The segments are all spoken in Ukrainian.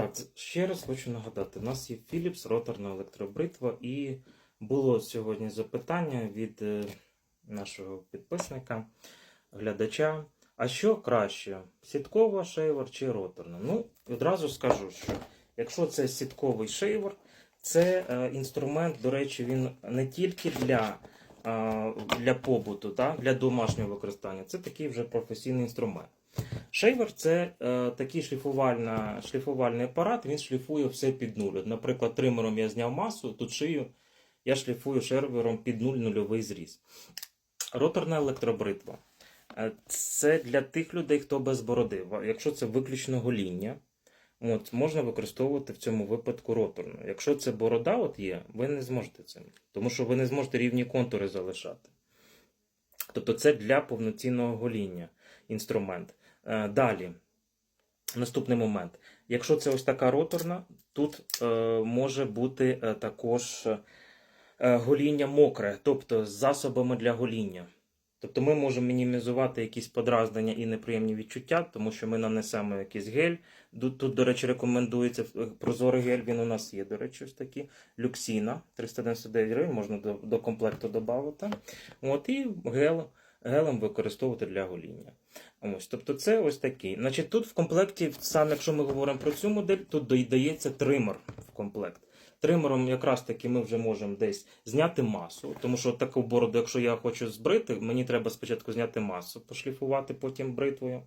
Так, ще раз хочу нагадати: у нас є Philips роторна електробритва, і було сьогодні запитання від е, нашого підписника, глядача. А що краще, сіткова шейвер чи роторна? Ну, одразу скажу, що якщо це сітковий шейвер, це е, інструмент, до речі, він не тільки для, е, для побуту, так, для домашнього використання, це такий вже професійний інструмент. Шейвер це е, такий шліфувальний апарат, він шліфує все під нуль. Наприклад, тримером я зняв масу, тут шию, я шліфую шейвером під нуль нульовий зріз. Роторна електробритва. Е, Це для тих людей, хто без бороди. Якщо це виключно гоління, от, можна використовувати в цьому випадку роторну. Якщо це борода от є, ви не зможете цим, тому що ви не зможете рівні контури залишати. Тобто це для повноцінного гоління інструмент. Е, Далі, наступний момент. Якщо це ось така роторна, тут е, може бути е, також гоління мокре, тобто з засобами для гоління. Тобто ми можемо мінімізувати якісь подразнення і неприємні відчуття, тому що ми нанесемо якийсь гель. Тут, тут, до речі, рекомендується прозорий гель, він у нас є, до речі, ось такий. Люксіна 399 гривень, можна до, до комплекту додати. От, і гел, гелем використовувати для гоління. Ось, тобто це ось такий. Значить, тут в комплекті, саме якщо ми говоримо про цю модель, тут додається тример в комплект. Тримером якраз таки ми вже можемо десь зняти масу, тому що таку бороду, якщо я хочу збрити, мені треба спочатку зняти масу, пошліфувати потім бритвою.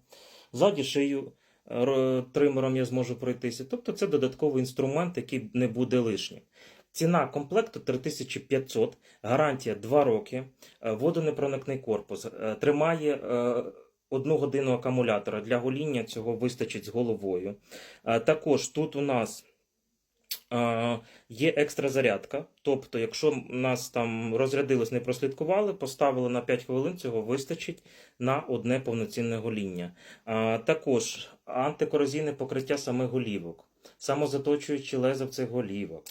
Ззаді шию е, ро- тримером я зможу пройтися. Тобто це додатковий інструмент, який не буде лишнім. Ціна комплекту 3500, гарантія 2 роки, е, водонепроникний корпус, е, тримає е, одну годину акумулятора. Для гоління цього вистачить з головою. Також тут у нас є екстра зарядка. Тобто, якщо нас там розрядилось, не прослідкували, поставили на 5 хвилин, цього вистачить на одне повноцінне гоління. Е, Також антикорозійне покриття самих голівок. Самозаточуючі леза в цих голівок,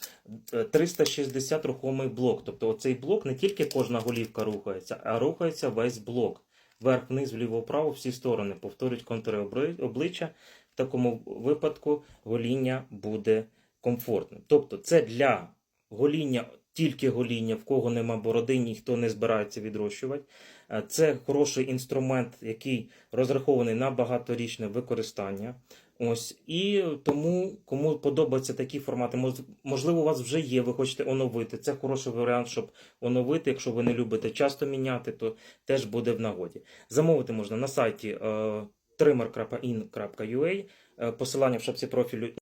Е, 360 рухомий блок. Тобто оцей блок не тільки кожна голівка рухається, а рухається весь блок. Вверх, вниз, вліво, вправо, всі сторони. Повторюють контури обличчя. В такому випадку гоління буде комфортним. Тобто, це для гоління, тільки гоління, в кого нема бороди, ніхто не збирається відрощувати. Е, Це хороший інструмент, який розрахований на багаторічне використання. Ось і тому, кому подобаються такі формати, можливо, у вас вже є, ви хочете оновити. Це хороший варіант, щоб оновити. Якщо ви не любите часто міняти, то теж буде в нагоді. Замовити можна на сайті е, trimmer.in.ua, е, посилання в шапці профілю